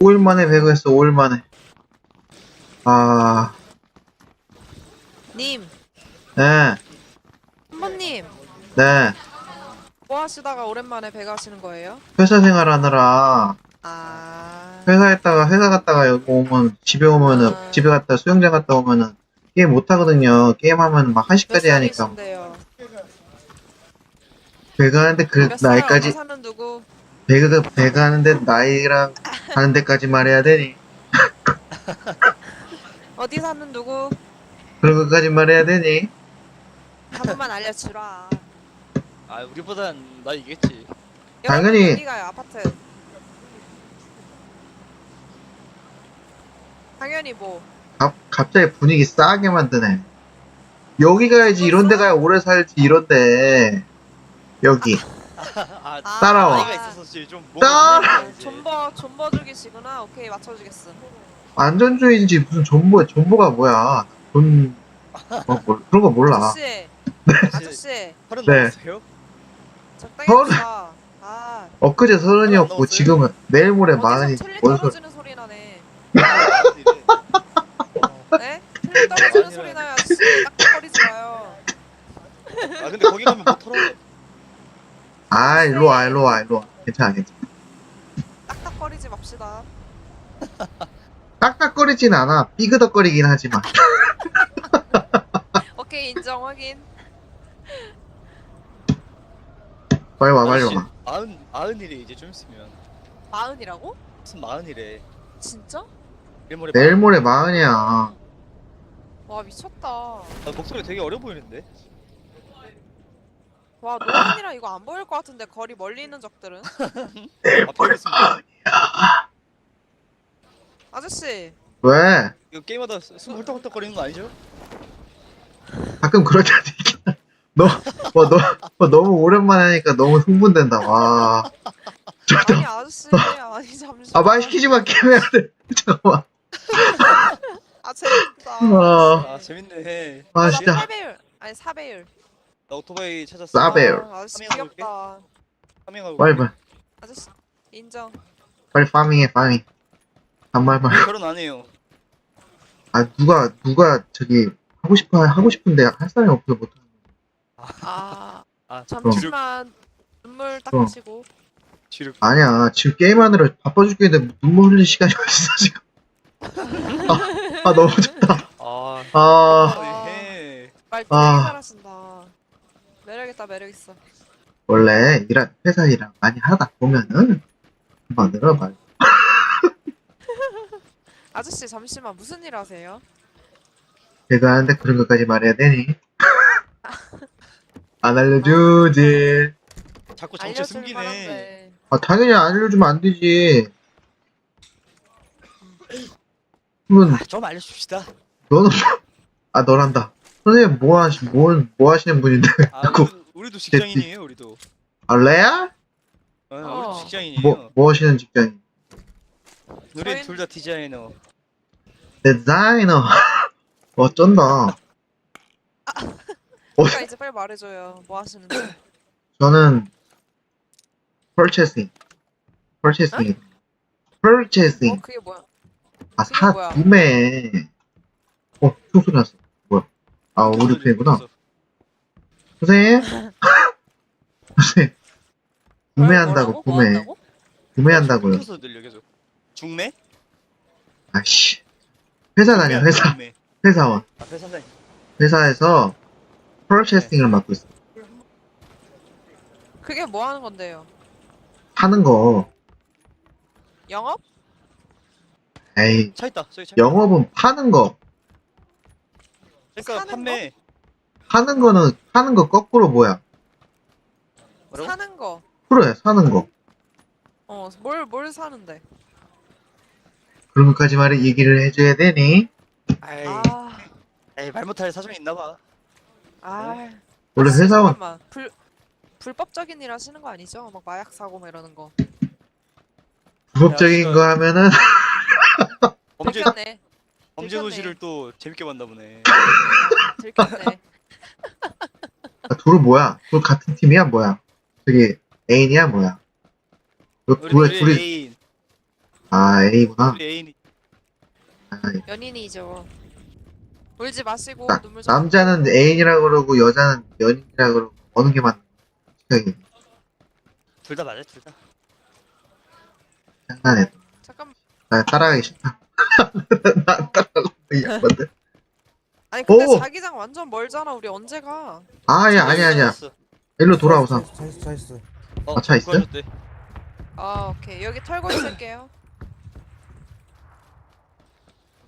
5일 만에 배그했어, 5일 만에. 아, 님, 네, 한번님, 네. 뭐 하시다가 오랜만에 배가 하시는 거예요? 회사 생활하느라, 아, 회사 했다가, 회사 갔다가 여기 오면, 집에 오면은, 아. 집에 갔다 수영장 갔다 오면은, 게임 못 하거든요. 게임하면 막 몇 1시까지 하니까. 살이신데요? 배그 하는데 그 몇 살, 나이까지, 사는 누구? 배그, 배그 하는데 나이랑 하는 데까지 말해야 되니? 어디 사는 누구? 그런 것까지 말해야 되니? 한 번만 알려주라. 아 우리보단 나 이겠지. 당연히. 여러분, 어디 가요? 아파트. 당연히 뭐. 갑, 갑자기 분위기 싸게 만드네. 여기 가야지, 이런 데 가야 오래 살지, 이런데. 여기. 아, 아, 따라와. 나이가 있었었지 좀. 따라- 아, 존버, 존버 죽이시구나. 오케이, 맞춰주겠음. 안전주의인지 무슨 존버, 존버가 뭐야. 존, 어, 뭘, 그런 거 몰라. 아저씨, 아저씨 아저씨, 서른 네. 넘었어요? 적당히 서른- 해봐. 아, 엊그제 서른이었고, 넣었어요? 지금은 내일 모레 마흔이, 어디서 틀리 뭔 소리. 떨어지는 소리 나네. 아 네? 틀리 떨어지는 소리 나요, 아저씨. 딱딱거리지 마요. 근데 거기 가면 못 털어. 아, 일로 와, 일로 와, 일로 와. 괜찮아, 괜찮아. 딱딱거리지 맙시다. 깍깍거리진 않아. 삐그덕거리긴 하지만. 오케이, 인정, 확인. 빨리 와, 빨리 와. 마흔 마흔이래 이제 좀 있으면 마흔이라고? 무슨 마흔이래. 진짜? 내일 모레. 내일 모레 마흔이야. 와, 미쳤다. 아, 목소리 되게 어려 보이는데. 와, 노안이랑 이거 안 보일 것 같은데, 거리 멀리 있는 적들은. 아 배우겠습니다. 아저씨, 왜? 이거 게임하다 숨 헐떡헐떡 거리는 거 아니죠? 가끔 그럴 때도 있긴 해. 너, 와, 너, 와, 너무 오랜만에 하니까 너무 흥분된다. 와. 저도, 아니, 아저씨, 아니, 잠시만. 아, 말 시키지 마, 게임 해야 돼. 잠깐만. 아, 재밌다. 아, 아 재밌네. 아, 나 진짜. 8배율, 아니, 4배율. 나 오토바이 찾았어. 싸배율. 아, 아저씨 파밍하고 귀엽다. 파밍하고. 빨리, 빨리, 아저씨, 인정. 빨리 파밍해, 파밍. 반말말. 결혼 안 해요. 아, 누가, 누가, 저기, 하고 싶어, 하고 싶은데 할 사람이 없어서 못하는 아, 아 잠시만. 눈물 닦으시고. 지륵. 거야. 아니야, 지금 게임하느라 바빠 죽겠는데 눈물 흘릴 시간이 어딨어, 지금. 아, 아, 너무 좋다. 아. 아, 아. 네. 말 되게 아. 잘하신다. 매력있다, 매력있어. 원래, 일한, 회사 일을 많이 하다 보면은, 금방 늘어봐. 아저씨, 잠시만. 무슨 일 하세요? 제가 하는데 그런 것까지 말해야 되니? 안 알려주지. 자꾸 정체 알려줄 숨기네. 만한데. 아, 당연히 안 알려주면 안 되지. 그러면, 아, 좀 알려줍시다. 너는, 뭐- 아, 너란다. 선생님, 뭐 하시, 뭐, 뭐 하시는 분인데? 아, 자꾸, 우리도, 우리도 직장인이에요, 우리도. 아, 레알? 어, 어. 우리도 직장인이에요. 뭐, 뭐 하시는 직장인? 우리 둘 다 디자이너. 디자이너. 어쩐다. 그러니까 이제 빨리 말해줘요. 뭐 하시는지. 저는, purchasing. purchasing. 어, purchasing. 그게 뭐야? 아, 그게 사, 뭐야? 구매. 어, 총소리 났어. 아, 우리 편이구나. 선생님? 선생님. 구매한다고? 뭐 구매. 한다고? 구매한다고요. 서 들려 계속. 중매? 아씨. 회사 다녀, 회사. 중매. 회사원. 앞에 산다. 회사에서 purchasing을 맡고 있어. 그게 뭐 하는 건데요? 파는 거. 영업? 에이, 차 있다. 저기 차. 영업은 파는 거. 그러니까 사는 판매. 파는 거는, 파는 거 거꾸로 뭐야? 뭐라고? 사는 거. 그래, 사는 거. 어, 뭘, 뭘 사는데? 그런 것까지 말해 얘기를 해줘야 되니? 아이, 아, 에이, 말 못할 사정이 있나 봐. 아. 원래 아저씨, 회사원, 잠깐만. 불, 불법적인 일 하시는 거 아니죠? 막 마약 사고 막 이러는 거. 불법적인 야, 거 하면은, 범죄. 범죄. 도시를 또 재밌게 봤나 보네. 들켰네. 아, 둘은 뭐야? 둘 같은 팀이야, 뭐야? 저기, 애인이야, 뭐야? 너 우리 둘이, 둘이 둘이, 애인. 아. 우리 애인이 아, 연인이죠. 울지 마시고 나- 눈물 좀. 남자는 애인이라 그러고 여자는 연인이라 그러고 어느 게 맞는 생각이 둘다 맞아 둘 다. 장난해. 잠깐. 나 따라가기 싫다. 나 따라가고 있거든. 아니 근데 오! 자기장 완전 멀잖아. 우리 언제 가? 아야 아니야 아니야. 차 일로 돌아오자. 차 있어 차 있어 어, 아, 차 있어요? 아 오케이 여기 털고 있을게요.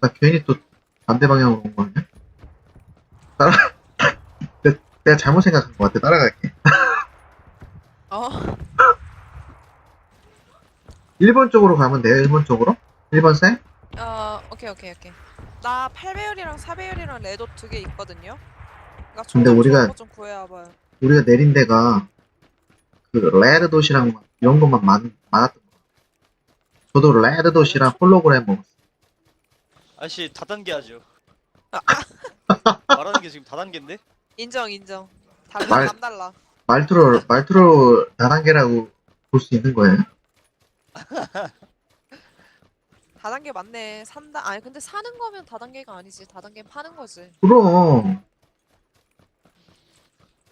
나 괜히 또 반대 방향으로 온 거네. 따라. 내가, 내가 잘못 생각한 것 같아. 따라갈게. 어 1번 쪽으로 가면 돼요. 1번 쪽으로. 1번 쌤. 어, 오케이 오케이 오케이. 나 8배율이랑 4배율이랑 레도 두 개 있거든요. 그러니까 근데 우리가- 좋은 거좀 구해와봐요. 우리가 내린 데가 그 레드 도시랑 막 이런 것만 많, 많았던 거. 저도 레드 도시랑 홀로그램 먹었어. 아저씨 다단계 하죠. 아, 말하는 게 지금 다단계인데? 인정 인정. 달라 말- 남달라. 말투로 말투로 다단계라고 볼 수 있는 거예요? 다단계 맞네. 산다. 아니 근데 사는 거면 다단계가 아니지. 다단계 파는 거지. 그럼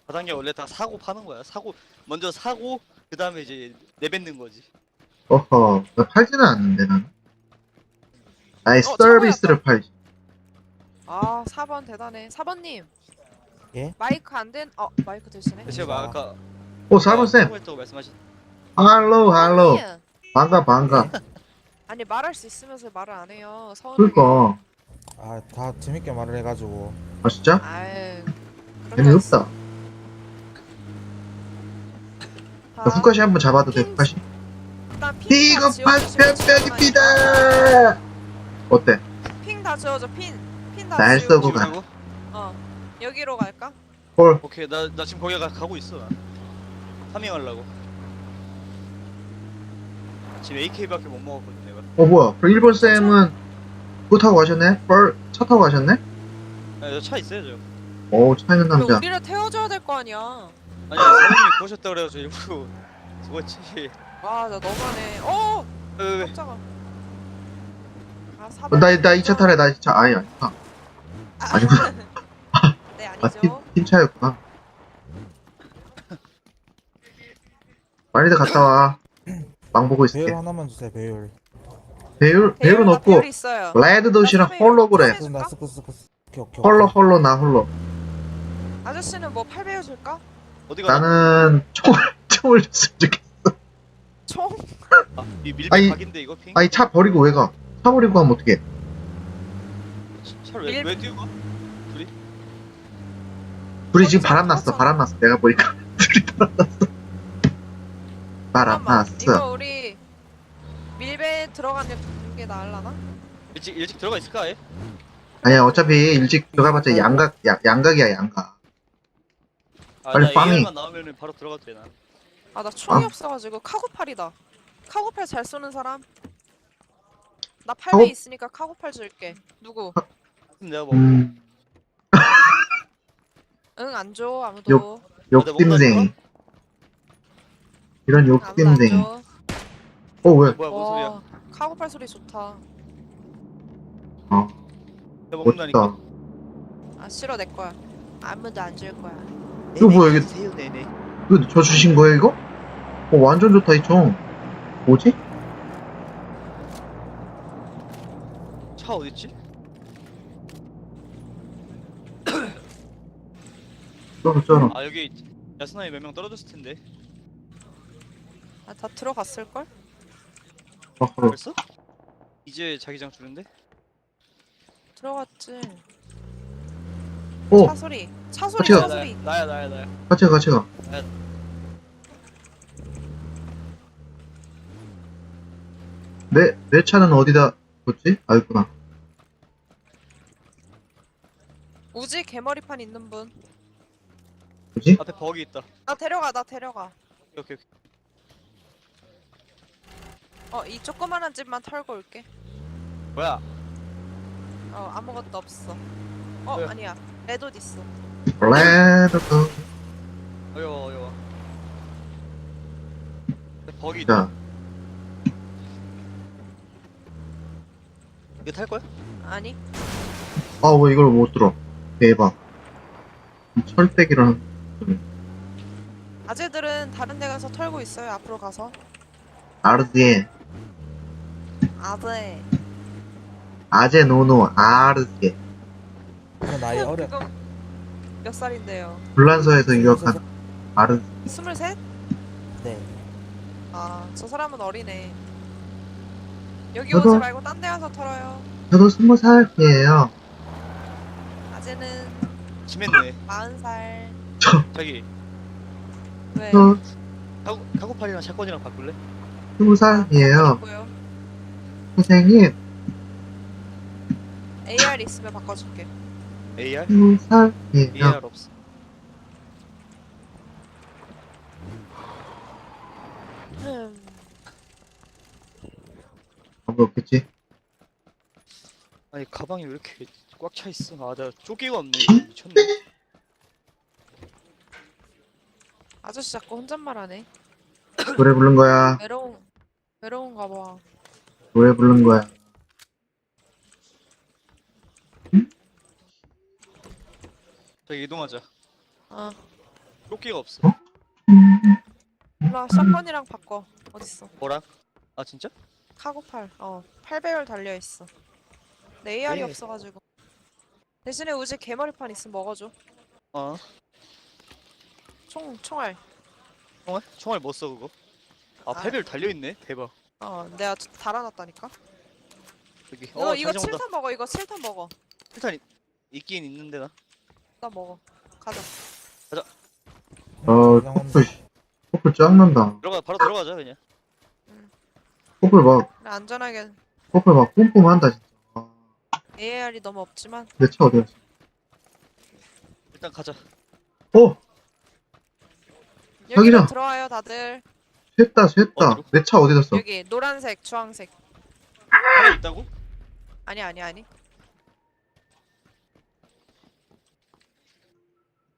다단계 원래 다 사고 파는 거야. 사고 먼저 사고 그 다음에 이제 내뱉는 거지. 어허 나 팔지는 않는데 나는 나의 어, 서비스를 팔지 아 4번 대단해. 4번님. 예? 마이크 안 된. 어 마이크 되시네. 제가 아까 오 4번 쌤 했다고 말씀하신. 할로 할로 아니, 반가 반가 아니 말할 수 있으면서 말을 안 해요. 서운하게. 그니까 아 다 재밌게 말을 해가지고 아 진짜? 아유. 재미없다 다나 후카시 한번 잡아도 돼 핀- 후카시 일단 핑 다 비겁한 지워주시면 편편입니다 어때? 핑다 지워줘 핀. 핀다 날 지우고. 쏘고 가. 어. 여기로 갈까? 헐 오케이 나 나 지금 거기 가, 가고 있어. 나. 파밍하려고. 지금 AK밖에 못 먹었거든 내가. 어 뭐야 그럼 일본 쌤은 그거 타고 가셨네? 뻘, 차 타고 가셨네? 아, 저차 있어요 저. 오 차 있는 왜 남자 우리를 태워줘야 될 거 아니야. 아니 사장님이 그러셨다 그래가지고 일부러 그거지. 와, 나 너무하네. 어, 왜, 왜, 왜? 깜짝아. 아, 4번. 어, 나, 나 2차 타래 나 2차 아니 아니구나 아니구나 네, 아 아니죠. 팀, 팀 차였구나 빨리들 갔다 와 망 보고 있을게 배율 하나만 주세요 배율 배율 배율은 나 없고 배율 있어요. 레드 도시랑 나 오케이 오케이 홀로 오케이. 홀로 나 홀로 아저씨는 뭐 8배율 줄까? 어디 가? 나는 총을 총을 줬으면 좋겠어 총? 아, 이 밀배 아니, 각인데 이거 핑? 아니 차 버리고 왜 가? 차 버리고 가면 어떡해 차를 왜, 밀- 왜 뛰고 가? 둘이 지금 바람 났어. 바람 났어 내가 보니까 둘이 바람 났어 바람 잠깐만. 났어 이거 우리 밀배 들어가는 게 나을라나? 일찍 일찍 들어가 있을까 아예? 아니야 어차피 일찍 들어가봤자 양각 야, 양각이야 양각 아, 빨리 나 빵이. AR만 나오면은 바로 들어가도 되나? 아, 나 총이 아. 없어가지고 카고팔이다. 카고팔 잘 쏘는 사람? 나 8배 카고- 있으니까 카고팔 줄게. 누구? 그럼 내가 뭐음 응, 안 줘, 아무도. 욕심쟁이 이런 욕심쟁이 줘. 어 왜? 뭐야 뭔 소리야? 와, 카고팔 소리 좋다. 어 내가 먹는다니까. 멋있다 아, 싫어, 내 거야. 아무도 안 줄 거야. 이거 뭐야, 이게- 세요 네네. 이거 저 주신 거예요 이거? 어 완전 좋다 이 총 뭐지? 차 어딨지? 쩔어 쩔어 아 여기 야스나이 몇 명 떨어졌을 텐데. 아, 다 들어갔을걸? 어, 어. 벌써? 이제 자기장 주는데? 들어갔지. 오차 소리. 차 소리, 같이 가. 차 나야 소리. 나야 나야 나야. 같이 가 같이 가 야. 내, 내 차는 어디다 뒀지? 아 있구나 우지 개머리판 있는 분. 뭐지? 앞에 버기 있다. 나 데려가, 나 데려가. 오케이 오케이. 어, 이 조그만한 집만 털고 올게. 뭐야? 어, 아무것도 없어. 어, 왜? 아니야. 레도 있어. 레드 도 어여워 어여워. 버기 있다. 자 이거 탈 거야? 아니 아, 왜 이걸 못 들어? 대박. 이 철백이라는. 아재들은 다른 데 가서 털고 있어요 앞으로 가서 아르디에. 아재 아제 노노 아르디에. 저 나이 어려. 그거 몇 살인데요? 불란서에서 유학한 아르, 스물셋? 네. 아 저 사람은 어리네 여기 저도- 오지 말고 딴 데 가서 털어요 저도 스무 살이에요. 아재는 심했네. 마흔 살 자기 왜? 저 카고 카고팔이랑 샷건이랑 바꿀래? 스무 살이에요. 고요 선생님, AR 있으면 바꿔줄게 AR? 살이에요. AR 없어. 음, 아무 없겠지? 아니 가방이 왜 이렇게 꽉 차 있어? 아, 나 조끼가 없네. 미쳤네. 아저씨 자꾸 혼잣말하네 노래 부른 거야. 외로운 외로운가 봐 노래 부른 거야. 저기 이동하자. 어 조끼가 없어. 일로와 샷건이랑 바꿔 어딨어 뭐랑? 아 진짜? 카고팔 어 8배율 달려있어 내 AR이 네. 없어가지고 대신에 우지 개머리판 있으면 먹어줘 어. 총 총알 총알? 총알 못 써 그거? 아 아. 패별 달려 있네. 대박. 어 내가 저- 달아놨다니까 여기. 이거 어, 이거 자전거다. 7탄 먹어 이거 7탄 먹어 일단 이- 있긴 있는데 나. 나 먹어 가자 어, 구경 커플, 씨. 커플 짱난다. 들어가 바로 들어가자 그냥. 커플 막, 그래, 안전하게 커플 막 뿜뿜한다, 진짜. 아, AR이 너무 없지만 내 차 어디 갔어? 일단 가자. 어! 여기로 저기다. 들어와요 다들 샜다, 샜다. 어디로? 내 차 어디 갔어? 여기 노란색 주황색 바로 있다고? 아니 아니 아니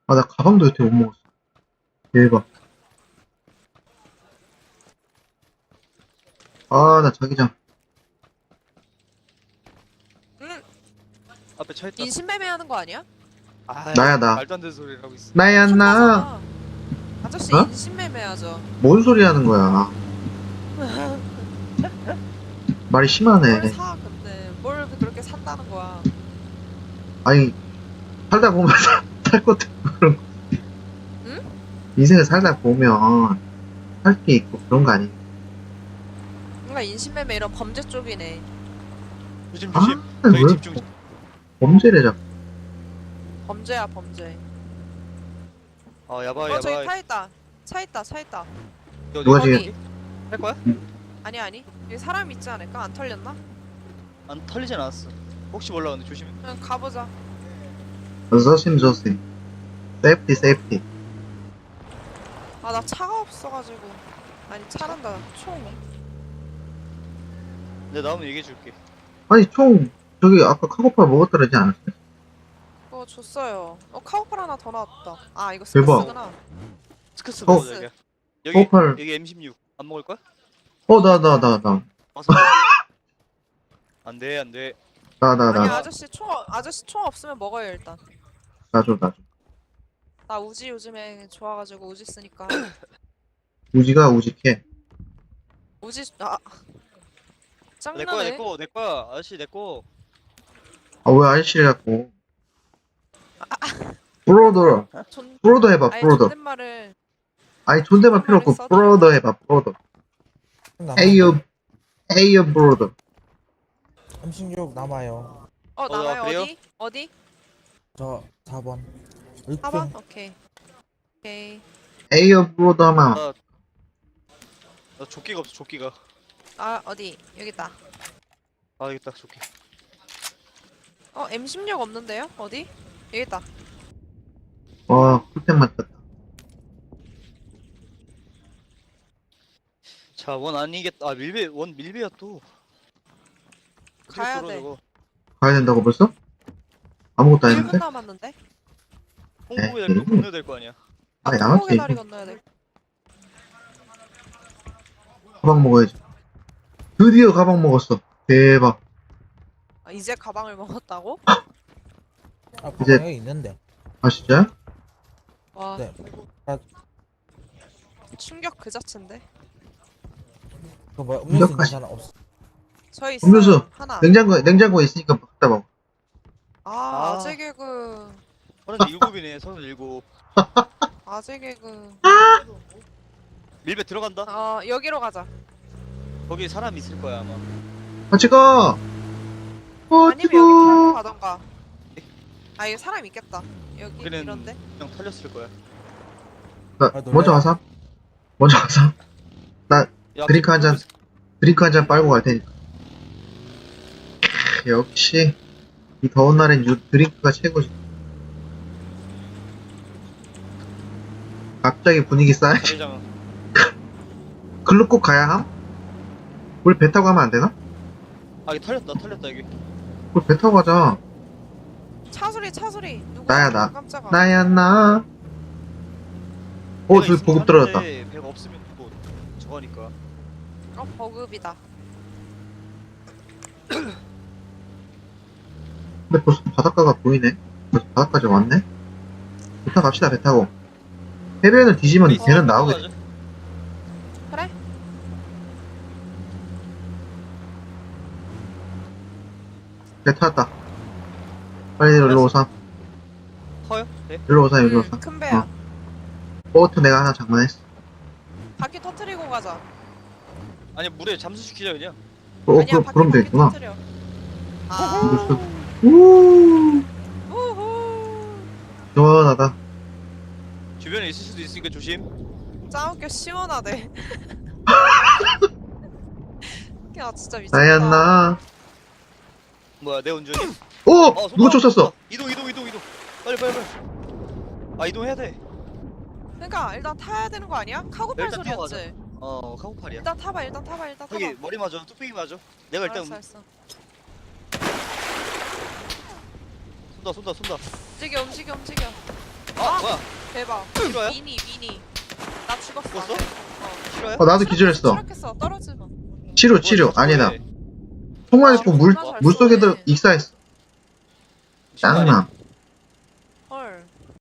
아, 나 가방도 여태 못 먹었어. 대박. 아, 나 자기장. 응 앞에 차 있다. 인신매매하는 거 아니야? 아, 나야, 나. 말도 안 되는 소리를 하고 있어. 나야, 나. 아. 아저씨 어? 인신매매하죠 뭔 소리 하는 거야. 말이 심하네. 뭘사 근데 뭘 그렇게 산다는 거야 아니, 살다 보면 살 것도 있고 그런 거. 응? 인생을 살다 보면 살 게 있고 그런 거 아니야. 뭔가 인신매매 이런 범죄 쪽이네 조심 아, 조심. 저기 왜 집중. 범죄래, 자꾸. 범죄야 범죄 아 야바이 어 저기 야바이. 차 있다 차 있다 차 있다 어디, 누가 어디? 지금- 할 거야? 아니 아니 여기 사람 있지 않을까? 안 털렸나? 안 털리진 않았어. 혹시 몰라 근데 조심해. 그냥 가보자 조심, 조심. 세이프티, 세이프티. 아 나 차가 없어가지고 아니 차란다 총 내가 나오면 얘기해 줄게. 아니, 총, 저기, 아까 카고팔 먹었다 그러지 않았어요? 그거 줬어요 어 카우팔 하나 더 나왔다 아 이거 대박. 스크스구나 스크스 어. 여기 카고팔. 여기 M16 안 먹을 거야? 어, 나, 나, 나, 나. 와서. 안돼 안돼. 나, 나, 아니 나. 아저씨 총 어- 아저씨 총 없으면 먹어요 일단 나 줘, 나 줘. 나 우지 요즘에 좋아가지고 우지 쓰니까 우지가 우직해. 우지 아 내 거야 내 짱나네 거 내 거야 아저씨 내 거. 아, 왜 아저씨를 갖고. 브로더. 존 브로더 해봐, 아예 브로더. 존댓말을 아니, 존댓말 필요 없고, 존댓말을 브로더 해봐, 브로더. 헤이유, 헤이유 브로더. M16 남아요. 어 어, 나와요 그래요? 어디 어디 저 4번. 4번 오케이 오케이 헤이유 브로더 하면, 나, 나 조끼가 없어 조끼가. 아 어디 여기 있다 아 여기 있다 조끼. 어 M16 없는데요 어디 여기 있다 와, 쿨템 맞췄다. 자 원 아니겠다. 아 밀배 원 밀배야 또. 가야 돼. 저거? 가야 된다고 벌써? 아무것도 1분 아닌데? 남았는데 홍보에 네. 될거 건너야 될거 아니야. 아니, 아 나갔지. 다리 건너야 돼 가방 먹어야지. 드디어 가방 먹었어. 대박. 아, 이제 가방을 먹었다고? 아 이제- 있는데 아 진짜요? 와 네. 아, 충격 그 자체인데. 그 뭐야 음료수 있는 사람 없어 저 있어. 음료수, 하나. 냉장고에 냉장고에 있으니까 갖다 먹어. 아 아. 아재 개그. 서른 일곱이네 서른 일곱. 아재 개그. 밀배 들어간다. 어 여기로 가자. 거기 사람 있을 거야 아마. 같이 가. 어, 아니면 여기 뜨거. 가던가. 아 여기 사람 있겠다. 여기 여기는 이런데. 그냥 털렸을 거야. 나 아, 놀래라. 먼저 가서. 먼저 가서. 야, 드링크 한 잔. 드링크 한 잔 빨고 갈 테니까. 크, 역시 이 더운 날엔 유, 드링크가 최고지. 갑자기 분위기 싸해. 자회장. 글로 꼭 가야 함? 우리 배 타고 가면 안 되나? 아 여기 털렸다 털렸다 여기. 우리 배 타고 가자. 차 소리 차 소리. 누구? 나야, 나. 깜짝아. 나야 나. 어, 있으면 보급 떨어졌다. 배가 없으면 또 저거니까. 어 버급이다. 근데 벌써 바닷가가 보이네. 벌써 바닷가까지 왔네. 배 타고 갑시다, 배 타고. 해변을 뒤지면 있어, 배는. 가자. 그래? 배 탔다. 빨리 일로 오삼. 커요? 네. 일로 오삼, 일로 응, 오삼. 큰 배야. 어. 보트 내가 하나 장만했어. 바퀴 터트리고 가자. 아니 물에 잠수시키자 그냥. 어, 아니야 그럼, 바퀴 그럼 바퀴 되겠구나. 터트려. 아. 우 우후. 시원하다. 주변에 있을 수도 있으니까 조심. 짜웃겨 시원하대. 야 진짜 미쳤다. 나야 나. 뭐야 내 운전이? 오! 어, 누가 손 쫓았어? 이동 이동 이동 이동. 빨리 빨리 빨리. 아 이동해야 돼. 그러니까 일단 타야 되는 거 아니야? 카고팔 일단 타고 소리였지. 어 카고팔이야. 일단 타봐 일단 타봐 일단 타봐. 여기 머리 맞아 뚝배기 맞아. 내가 일단 알았어 알았어. 쏜다 쏜다 쏜다. 움직여 움직여 움직여. 아 뭐야? 대박. 싫어요? 미니 미니. 나 죽었어. 죽었어? 어. 싫어요? 어, 나도 기절했어. 추락했어 떨어지 마. 치료, 치료. 아니다. 통화 입고 물, 아, 물 속에도 쏘네. 익사했어. 짱나.